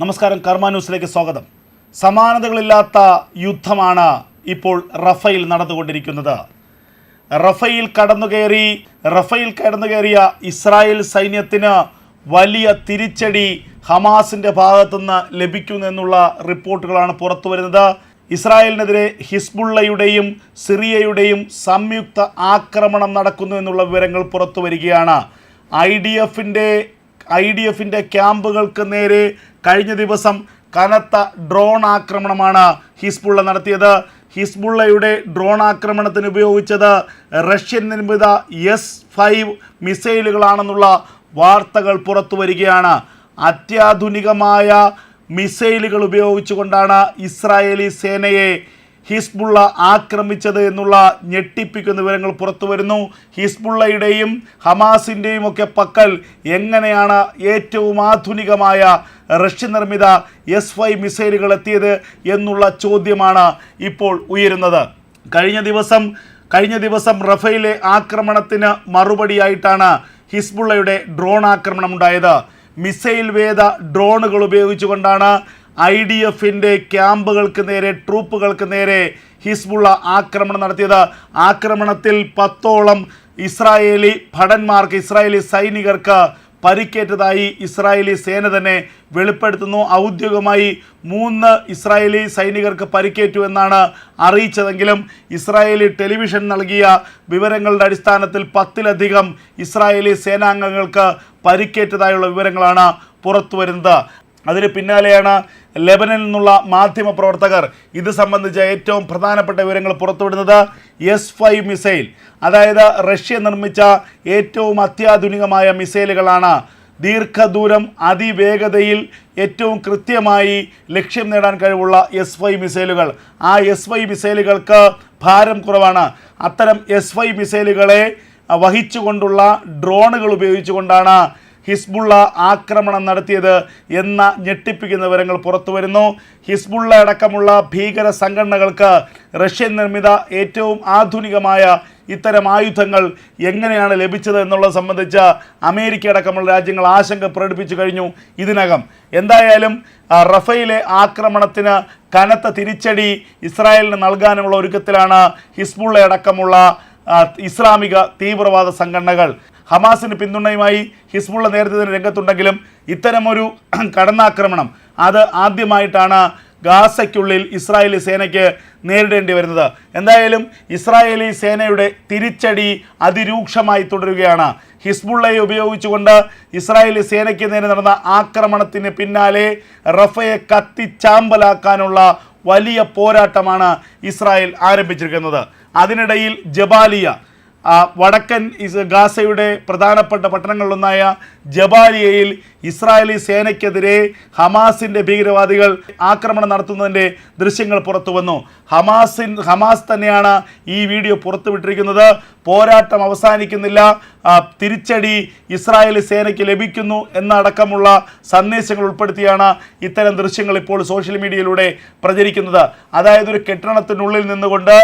നമസ്കാരം കർമ്മ ന്യൂസിലേക്ക് സ്വാഗതം. സമാനതകളില്ലാത്ത യുദ്ധമാണ് ഇപ്പോൾ റഫയിൽ നടന്നുകൊണ്ടിരിക്കുന്നത്. റഫയിൽ കടന്നുകയറി റഫയിൽ കടന്നുകയറിയ ഇസ്രായേൽ സൈന്യത്തിന് വലിയ തിരിച്ചടി ഹമാസിന്റെ ഭാഗത്തുനിന്ന് ലഭിക്കുന്നു എന്നുള്ള റിപ്പോർട്ടുകളാണ് പുറത്തു വരുന്നത് ഇസ്രായേലിനെതിരെ ഹിസ്ബുള്ളയുടെയും സിറിയയുടെയും സംയുക്ത ആക്രമണം നടക്കുന്നു എന്നുള്ള വിവരങ്ങൾ പുറത്തു വരികയാണ് ഐ ഡി എഫിന്റെ ഐ ഡി എഫിന്റെ ക്യാമ്പുകൾക്ക് നേരെ കഴിഞ്ഞ ദിവസം കനത്ത ഡ്രോൺ ആക്രമണമാണ് ഹിസ്ബുള്ള നടത്തിയത്. ഹിസ്ബുള്ളയുടെ ഡ്രോൺ ആക്രമണത്തിന് ഉപയോഗിച്ചത് റഷ്യൻ നിർമ്മിത എസ് ഫൈവ് മിസൈലുകളാണെന്നുള്ള വാർത്തകൾ പുറത്തു വരികയാണ്. അത്യാധുനികമായ മിസൈലുകൾ ഉപയോഗിച്ചുകൊണ്ടാണ് ഇസ്രായേലി സേനയെ ഹിസ്ബുള്ള ആക്രമിച്ചത് എന്നുള്ള ഞെട്ടിപ്പിക്കുന്ന വിവരങ്ങൾ പുറത്തു വരുന്നു. ഹിസ്ബുള്ളയുടെയും ഹമാസിന്റെയും ഒക്കെ പക്കൽ എങ്ങനെയാണ് ഏറ്റവും ആധുനികമായ റഷ്യ നിർമ്മിത എസ് വൈ മിസൈലുകൾ എത്തിയത് എന്നുള്ള ചോദ്യമാണ് ഇപ്പോൾ ഉയരുന്നത്. കഴിഞ്ഞ ദിവസം കഴിഞ്ഞ ദിവസം റഫേലെ ആക്രമണത്തിന് മറുപടിയായിട്ടാണ് ഹിസ്ബുള്ളയുടെ ഡ്രോൺ ആക്രമണം ഉണ്ടായത്. മിസൈൽ വേദ ഡ്രോണുകൾ ഉപയോഗിച്ചുകൊണ്ടാണ് ഐ ഡി എഫിന്റെ ക്യാമ്പുകൾക്ക് നേരെ ട്രൂപ്പുകൾക്ക് നേരെ ഹിസ്ബുള്ള ആക്രമണം നടത്തിയത്. ആക്രമണത്തിൽ പത്തോളം ഇസ്രായേലി ഭടന്മാർക്ക് ഇസ്രായേലി സൈനികർക്ക് പരിക്കേറ്റതായി ഇസ്രായേലി സേന തന്നെ വെളിപ്പെടുത്തുന്നു. ഔദ്യോഗികമായി മൂന്ന് ഇസ്രായേലി സൈനികർക്ക് പരിക്കേറ്റു എന്നാണ് അറിയിച്ചതെങ്കിലും ഇസ്രായേലി ടെലിവിഷൻ നൽകിയ വിവരങ്ങളുടെ അടിസ്ഥാനത്തിൽ പത്തിലധികം ഇസ്രായേലി സേനാംഗങ്ങൾക്ക് പരിക്കേറ്റതായുള്ള വിവരങ്ങളാണ് പുറത്തു വരുന്നത് അതിന് പിന്നാലെയാണ് ലെബനിൽ നിന്നുള്ള മാധ്യമ പ്രവർത്തകർ ഇത് സംബന്ധിച്ച ഏറ്റവും പ്രധാനപ്പെട്ട വിവരങ്ങൾ പുറത്തുവിടുന്നത് എസ് ഫൈവ് മിസൈൽ അതായത് റഷ്യ നിർമ്മിച്ച ഏറ്റവും അത്യാധുനികമായ മിസൈലുകളാണ് ദീർഘദൂരം അതിവേഗതയിൽ ഏറ്റവും കൃത്യമായി ലക്ഷ്യം നേടാൻ കഴിവുള്ള എസ് വൈ മിസൈലുകൾ ആ എസ് വൈ മിസൈലുകൾക്ക് ഭാരം കുറവാണ്. അത്തരം എസ് വൈ മിസൈലുകളെ വഹിച്ചുകൊണ്ടുള്ള ഡ്രോണുകൾ ഉപയോഗിച്ചുകൊണ്ടാണ് ഹിസ്ബുള്ള ആക്രമണം നടത്തിയത് എന്ന ഞെട്ടിപ്പിക്കുന്ന വിവരങ്ങൾ പുറത്തു വരുന്നു. ഹിസ്ബുള്ള അടക്കമുള്ള ഭീകര സംഘടനകൾക്ക് റഷ്യൻ നിർമ്മിത ഏറ്റവും ആധുനികമായ ഇത്തരം ആയുധങ്ങൾ എങ്ങനെയാണ് ലഭിച്ചത് എന്നുള്ളത് സംബന്ധിച്ച് അമേരിക്ക അടക്കമുള്ള രാജ്യങ്ങൾ ആശങ്ക പ്രകടിപ്പിച്ചു കഴിഞ്ഞു ഇതിനകം. എന്തായാലും റഫയിലെ ആക്രമണത്തിന് കനത്ത തിരിച്ചടി ഇസ്രായേലിന് നൽകാനുള്ള ഒരുക്കത്തിലാണ് ഹിസ്ബുള്ള അടക്കമുള്ള ഇസ്ലാമിക തീവ്രവാദ സംഘടനകൾ. ഹമാസിന് പിന്തുണയുമായി ഹിസ്ബുള്ള നേരത്തെ തന്നെ രംഗത്തുണ്ടെങ്കിലും ഇത്തരമൊരു കടന്നാക്രമണം അത് ആദ്യമായിട്ടാണ് ഗാസയ്ക്കുള്ളിൽ ഇസ്രായേലി സേനയ്ക്ക് നേരിടേണ്ടി വരുന്നത്. എന്തായാലും ഇസ്രായേലി സേനയുടെ തിരിച്ചടി അതിരൂക്ഷമായി തുടരുകയാണ്. ഹിസ്ബുള്ളയെ ഉപയോഗിച്ചുകൊണ്ട് ഇസ്രായേലി സേനയ്ക്ക് നേരെ നടന്ന ആക്രമണത്തിന് പിന്നാലെ റഫയെ കത്തിച്ചാമ്പലാക്കാനുള്ള വലിയ പോരാട്ടമാണ് ഇസ്രായേൽ ആരംഭിച്ചിരിക്കുന്നത്. അതിനിടയിൽ ജബാലിയ വടക്കൻ ഇസ് ഗാസയുടെ പ്രധാനപ്പെട്ട പട്ടണങ്ങളിലൊന്നായ ജബാലിയയിൽ ഇസ്രായേലി സേനയ്ക്കെതിരെ ഹമാസിന്റെ ഭീകരവാദികൾ ആക്രമണം നടത്തുന്നതിന്റെ ദൃശ്യങ്ങൾ പുറത്തു വന്നു. ഹമാസിൻ ഹമാസ് തന്നെയാണ് ഈ വീഡിയോ പുറത്തുവിട്ടിരിക്കുന്നത് പോരാട്ടം അവസാനിക്കുന്നില്ല. തിരിച്ചടി ഇസ്രായേലി സേനയ്ക്ക് ലഭിക്കുന്നു എന്നടക്കമുള്ള സന്ദേശങ്ങൾ ഉൾപ്പെടുത്തിയാണ് ഇത്തരം ദൃശ്യങ്ങൾ ഇപ്പോൾ സോഷ്യൽ മീഡിയയിലൂടെ പ്രചരിക്കുന്നത്. അതായത് ഒരു കെട്ടിടത്തിനുള്ളിൽ നിന്നുകൊണ്ട്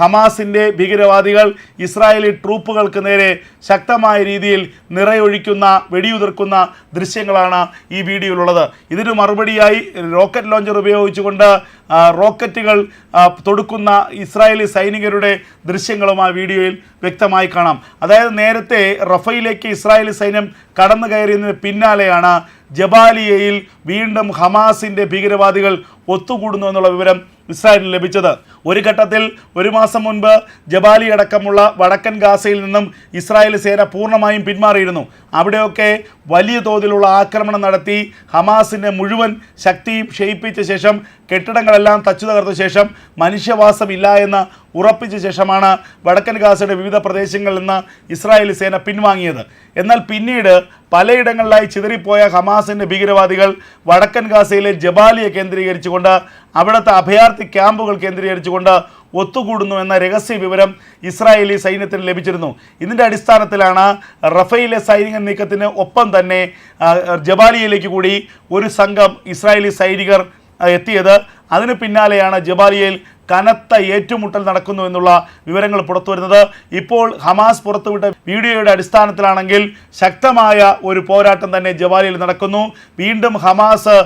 ഹമാസിന്റെ ഭീകരവാദികൾ ഇസ്രായേലി ട്രൂപ്പുകൾക്ക് നേരെ ശക്തമായ രീതിയിൽ നിറയൊഴിക്കുന്ന വെടിയുതിർക്കുന്ന ദൃശ്യങ്ങളാണ് ഈ വീഡിയോയിലുള്ളത്. ഇതിന് മറുപടിയായി റോക്കറ്റ് ലോഞ്ചർ ഉപയോഗിച്ചുകൊണ്ട് റോക്കറ്റുകൾ തൊടുക്കുന്ന ഇസ്രായേലി സൈനികരുടെ ദൃശ്യങ്ങളും ആ വീഡിയോയിൽ വ്യക്തമായി കാണാം. അതായത് നേരത്തെ റഫയിലേക്ക് ഇസ്രായേലി സൈന്യം കടന്നു കയറിയതിന് പിന്നാലെയാണ് ജബാലിയയിൽ വീണ്ടും ഹമാസിന്റെ ഭീകരവാദികൾ ഒത്തുകൂടുന്നു എന്നുള്ള വിവരം ഇസ്രായേലിന് ലഭിച്ചത്. ഒരു ഘട്ടത്തിൽ ഒരു മാസം മുൻപ് ജബാലി അടക്കമുള്ള വടക്കൻ ഗാസയിൽ നിന്നും ഇസ്രായേൽ സേന പൂർണമായും പിന്മാറിയിരുന്നു. അവിടെയൊക്കെ വലിയ തോതിലുള്ള ആക്രമണം നടത്തി ഹമാസിന്റെ മുഴുവൻ ശക്തിയും ക്ഷയിപ്പിച്ച ശേഷം കെട്ടിടങ്ങളെല്ലാം തച്ചു തകർത്ത ശേഷം മനുഷ്യവാസമില്ല എന്ന് ഉറപ്പിച്ച ശേഷമാണ് വടക്കൻ ഗാസയുടെ വിവിധ പ്രദേശങ്ങളിൽ നിന്ന് ഇസ്രായേലി സേന പിൻവാങ്ങിയത്. എന്നാൽ പിന്നീട് പലയിടങ്ങളിലായി ചിതറിപ്പോയ ഹമാസിന്റെ ഭീകരവാദികൾ വടക്കൻ ഗാസയിലെ ജബാലിയെ കേന്ദ്രീകരിച്ചുകൊണ്ട് അവിടുത്തെ അഭയാർത്ഥി ക്യാമ്പുകൾ കേന്ദ്രീകരിച്ചുകൊണ്ട് ഒത്തുകൂടുന്നു എന്ന രഹസ്യ വിവരം ഇസ്രായേലി സൈന്യത്തിന് ലഭിച്ചിരുന്നു. ഇതിന്റെ അടിസ്ഥാനത്തിലാണ് റഫയിലെ സൈനിക നീക്കത്തിന് ഒപ്പം തന്നെ ജബാലിയയിലേക്ക് കൂടി ഒരു സംഘം ഇസ്രായേലി സൈനികർ എത്തിയത്. അതിന് പിന്നാലെയാണ് ജബാലിയയിൽ കനത്ത ഏറ്റുമുട്ടൽ നടക്കുന്നു എന്നുള്ള വിവരങ്ങൾ പുറത്തുവരുന്നത് ഇപ്പോൾ ഹമാസ് പുറത്തുവിട്ട വീഡിയോയുടെ അടിസ്ഥാനത്തിലാണെങ്കിൽ ശക്തമായ ഒരു പോരാട്ടം തന്നെ ജബാലിയിൽ നടക്കുന്നു. വീണ്ടും ഹമാസ്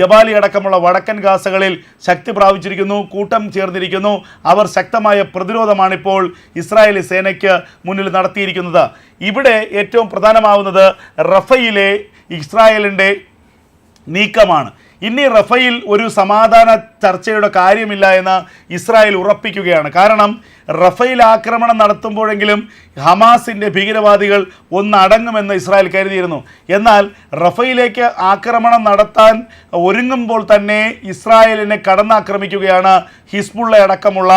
ജബാലി അടക്കമുള്ള വടക്കൻ ഗാസകളിൽ ശക്തി പ്രാപിച്ചിരിക്കുന്നു കൂട്ടം ചേർന്നിരിക്കുന്നു. അവർ ശക്തമായ പ്രതിരോധമാണിപ്പോൾ ഇസ്രായേലി സേനയ്ക്ക് മുന്നിൽ നടത്തിയിരിക്കുന്നത്. ഇവിടെ ഏറ്റവും പ്രധാനമാവുന്നത് റഫയിലെ ഇസ്രായേലിന്റെ നീക്കമാണ്. ഇനി റഫയിൽ ഒരു സമാധാന ചർച്ചയുടെ കാര്യമില്ല എന്ന് ഇസ്രായേൽ ഉറപ്പിക്കുകയാണ്. കാരണം റഫയിൽ ആക്രമണം നടത്തുമ്പോഴെങ്കിലും ഹമാസിന്റെ ഭീകരവാദികൾ ഒന്നടങ്ങുമെന്ന് ഇസ്രായേൽ കരുതിയിരുന്നു. എന്നാൽ റഫയിലേക്ക് ആക്രമണം നടത്താൻ ഒരുങ്ങുമ്പോൾ തന്നെ ഇസ്രായേലിനെ കടന്നാക്രമിക്കുകയാണ് ഹിസ്ബുള്ള അടക്കമുള്ള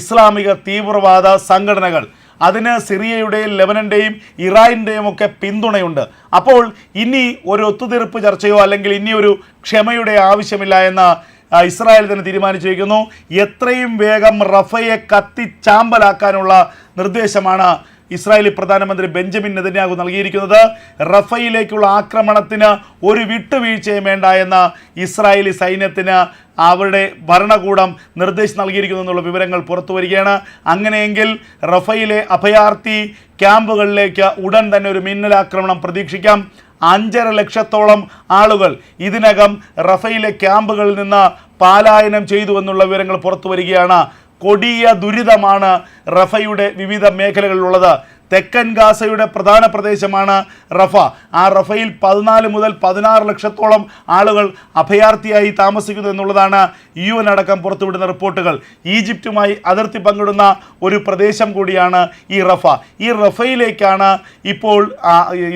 ഇസ്ലാമിക തീവ്രവാദ സംഘടനകൾ. അതിന് സിറിയയുടെയും ലെബനന്റെയും ഇറാനിന്റെയും ഒക്കെ പിന്തുണയുണ്ട്. അപ്പോൾ ഇനി ഒരു ഒത്തുതീർപ്പ് ചർച്ചയോ അല്ലെങ്കിൽ ഇനി ഒരു ക്ഷമയുടെ ആവശ്യമില്ല എന്ന് ഇസ്രായേൽ തന്നെ തീരുമാനിച്ചിരിക്കുന്നു. എത്രയും വേഗം റഫയെ കത്തിച്ചാമ്പലാക്കാനുള്ള നിർദ്ദേശമാണ് ഇസ്രായേലി പ്രധാനമന്ത്രി ബെഞ്ചമിൻ നെതന്യാഹു നൽകിയിരിക്കുന്നത് റഫയിലേക്കുള്ള ആക്രമണത്തിന് ഒരു വിട്ടുവീഴ്ചയും വേണ്ട എന്ന ഇസ്രായേലി സൈന്യത്തിന് അവരുടെ ഭരണകൂടം നിർദ്ദേശം നൽകിയിരിക്കുന്നു എന്നുള്ള വിവരങ്ങൾ പുറത്തു വരികയാണ്. അങ്ങനെയെങ്കിൽ റഫയിലെ അഭയാർത്ഥി ക്യാമ്പുകളിലേക്ക് ഉടൻ തന്നെ ഒരു മിന്നലാക്രമണം പ്രതീക്ഷിക്കാം. അഞ്ചര ലക്ഷത്തോളം ആളുകൾ ഇതിനകം റഫയിലെ ക്യാമ്പുകളിൽ നിന്ന് പാലായനം ചെയ്തു എന്നുള്ള വിവരങ്ങൾ പുറത്തു വരികയാണ് കൊടിയ ദുരിതമാണ് റഫയുടെ വിവിധ മേഖലകളിലുള്ളത്. തെക്കൻ ഗാസയുടെ പ്രധാന പ്രദേശമാണ് റഫ. ആ റഫയിൽ പതിനാല് മുതൽ പതിനാറ് ലക്ഷത്തോളം ആളുകൾ അഭയാർത്ഥിയായി താമസിക്കുന്നു എന്നുള്ളതാണ് യു എൻ അടക്കം പുറത്തുവിടുന്ന റിപ്പോർട്ടുകൾ. ഈജിപ്തുമായി അതിർത്തി പങ്കിടുന്ന ഒരു പ്രദേശം കൂടിയാണ് ഈ റഫ. ഈ റഫയിലേക്കാണ് ഇപ്പോൾ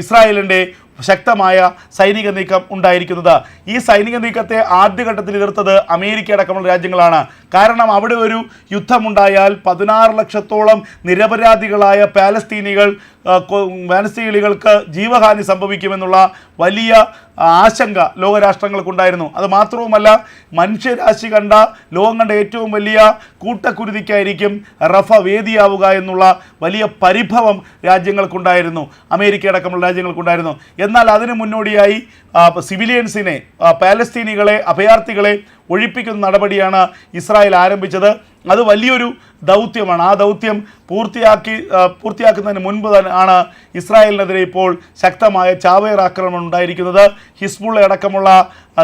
ഇസ്രായേലിന്റെ ശക്തമായ സൈനിക നീക്കം ഉണ്ടായിരിക്കുന്നത്. ഈ സൈനിക നീക്കത്തെ ആദ്യഘട്ടത്തിൽ എതിർത്തത് അമേരിക്ക അടക്കമുള്ള രാജ്യങ്ങളാണ്. കാരണം അവിടെ ഒരു യുദ്ധമുണ്ടായാൽ പതിനാറ് ലക്ഷത്തോളം നിരപരാധികളായ പാലസ്തീനികൾ പാലസ്തീനികൾക്ക് ജീവഹാനി സംഭവിക്കുമെന്നുള്ള വലിയ ആശങ്ക ലോകരാഷ്ട്രങ്ങൾക്കുണ്ടായിരുന്നു. അത് മാത്രവുമല്ല മനുഷ്യരാശി കണ്ട ലോകം കണ്ട ഏറ്റവും വലിയ കൂട്ടക്കുരുതിക്കായിരിക്കും റഫ വേദിയാവുക എന്നുള്ള വലിയ പരിഭവം രാജ്യങ്ങൾക്കുണ്ടായിരുന്നു. അമേരിക്ക അടക്കമുള്ള രാജ്യങ്ങൾക്കുണ്ടായിരുന്നു. എന്നാൽ അതിന് മുന്നോടിയായി സിവിലിയൻസിനെ പാലസ്തീനികളെ അഭയാർത്ഥികളെ ഒഴിപ്പിക്കുന്ന നടപടിയാണ് ഇസ്രായേൽ ആരംഭിച്ചത്. അത് വലിയൊരു ദൗത്യമാണ്. ആ ദൗത്യം പൂർത്തിയാക്കി പൂർത്തിയാക്കുന്നതിന് മുൻപ് തന്നെ ആണ് ഇസ്രായേലിനെതിരെ ഇപ്പോൾ ശക്തമായ ചാവേർ ആക്രമണം ഉണ്ടായിരിക്കുന്നത്. ഹിസ്ബുള്ള അടക്കമുള്ള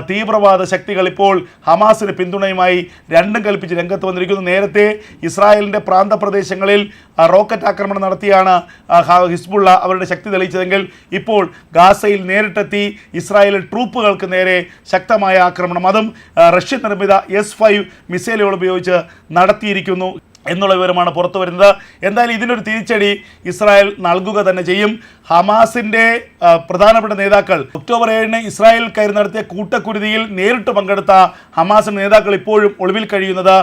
തീവ്രവാദ ശക്തികൾ ഇപ്പോൾ ഹമാസിന് പിന്തുണയുമായി രണ്ടും കൽപ്പിച്ച് രംഗത്ത് വന്നിരിക്കുന്നു. നേരത്തെ ഇസ്രായേലിന്റെ പ്രാന്തപ്രദേശങ്ങളിൽ റോക്കറ്റ് ആക്രമണം നടത്തിയാണ് ഹിസ്ബുള്ള അവരുടെ ശക്തി തെളിയിച്ചതെങ്കിൽ ഇപ്പോൾ ഗാസയിൽ നേരിട്ടെത്തി ഇസ്രായേൽ ട്രൂപ്പുകൾക്ക് നേരെ ശക്തമായ ആക്രമണം. അതും റഷ്യ നിർമ്മിത എസ് ഫൈവ് മിസൈലുകൾ ഉപയോഗിച്ച് നടത്തിയിരിക്കുന്നു. എന്നുള്ള വിവരമാണ് പുറത്തു വരുന്നത്. എന്തായാലും ഇതിനൊരു തിരിച്ചടി ഇസ്രായേൽ നൽകുക തന്നെ ചെയ്യും. ഹമാസിന്റെ പ്രധാനപ്പെട്ട നേതാക്കൾ ഒക്ടോബർ ഏഴിന് ഇസ്രായേൽ കയറി നടത്തിയ കൂട്ടക്കുരുതിയിൽ നേരിട്ട് പങ്കെടുത്ത ഹമാസിന്റെ നേതാക്കൾ ഇപ്പോഴും ഒളിവിൽ കഴിയുന്നത്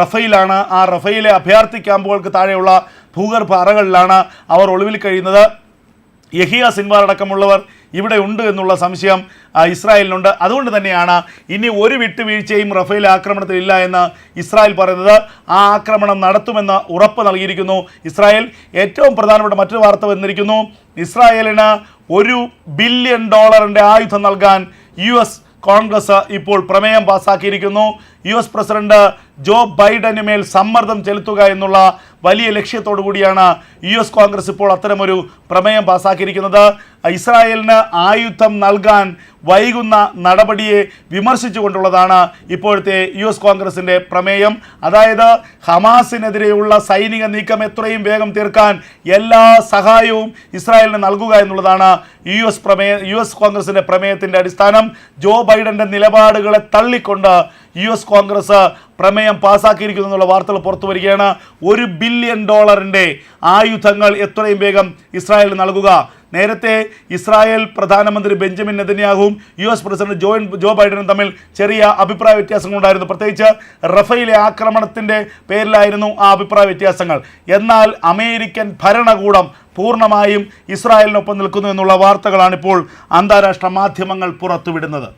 റഫയിലാണ്. ആ റഫയിലെ അഭയാർത്ഥി ക്യാമ്പുകൾക്ക് താഴെയുള്ള ഭൂഗർഭ അറകളിലാണ് അവർ ഒളിവിൽ കഴിയുന്നത്. യഹിയ സിൻവാർ അടക്കമുള്ളവർ ഇവിടെ ഉണ്ട് എന്നുള്ള സംശയം ഇസ്രായേലിനുണ്ട്. അതുകൊണ്ട് തന്നെയാണ് ഇനി ഒരു വിട്ടുവീഴ്ചയും റഫേൽ ആക്രമണത്തിൽ ഇല്ല എന്ന് ഇസ്രായേൽ പറയുന്നത്. ആ ആക്രമണം നടത്തുമെന്ന് ഉറപ്പ് നൽകിയിരിക്കുന്നു ഇസ്രായേൽ. ഏറ്റവും പ്രധാനപ്പെട്ട മറ്റൊരു വാർത്ത വന്നിരിക്കുന്നു. ഇസ്രായേലിന് ഒരു ബില്യൺ ഡോളറിന്റെ ആയുധം നൽകാൻ യു എസ് കോൺഗ്രസ് ഇപ്പോൾ പ്രമേയം പാസാക്കിയിരിക്കുന്നു. യു എസ് പ്രസിഡന്റ് ജോ ബൈഡന് മേൽ സമ്മർദ്ദം ചെലുത്തുക എന്നുള്ള വലിയ ലക്ഷ്യത്തോടു കൂടിയാണ് യു എസ് കോൺഗ്രസ് ഇപ്പോൾ അത്തരമൊരു പ്രമേയം പാസാക്കിയിരിക്കുന്നത്. ഇസ്രായേലിന് ആയുധം നൽകാൻ വൈകുന്ന നടപടിയെ വിമർശിച്ചുകൊണ്ടുള്ളതാണ് ഇപ്പോഴത്തെ യു എസ് കോൺഗ്രസിന്റെ പ്രമേയം. അതായത് ഹമാസിനെതിരെയുള്ള സൈനിക നീക്കം എത്രയും വേഗം തീർക്കാൻ എല്ലാ സഹായവും ഇസ്രായേലിന് നൽകുക എന്നുള്ളതാണ് യു എസ് പ്രമേയ യു എസ് കോൺഗ്രസിന്റെ പ്രമേയത്തിന്റെ അടിസ്ഥാനം. ജോ ബൈഡന്റെ നിലപാടുകളെ തള്ളിക്കൊണ്ട് യു എസ് കോൺഗ്രസ് പ്രമേയം പാസ്സാക്കിയിരിക്കുന്നു എന്നുള്ള വാർത്തകൾ പുറത്തു വരികയാണ്. ഒരു ബില്യൺ ഡോളറിന്റെ ആയുധങ്ങൾ എത്രയും വേഗം ഇസ്രായേലിന് നൽകുക. നേരത്തെ ഇസ്രായേൽ പ്രധാനമന്ത്രി Benjamin നെതന്യാഹുവും U S president Joe Joe ബൈഡനും തമ്മിൽ ചെറിയ അഭിപ്രായ വ്യത്യാസങ്ങളുണ്ടായിരുന്നു പ്രത്യേകിച്ച് റഫയിലെ ആക്രമണത്തിന്റെ പേരിലായിരുന്നു ആ അഭിപ്രായ വ്യത്യാസങ്ങൾ. എന്നാൽ അമേരിക്കൻ ഭരണകൂടം പൂർണമായും ഇസ്രായേലിനൊപ്പം നിൽക്കുന്നു എന്നുള്ള വാർത്തകളാണിപ്പോൾ അന്താരാഷ്ട്ര മാധ്യമങ്ങൾ പുറത്തുവിടുന്നത്.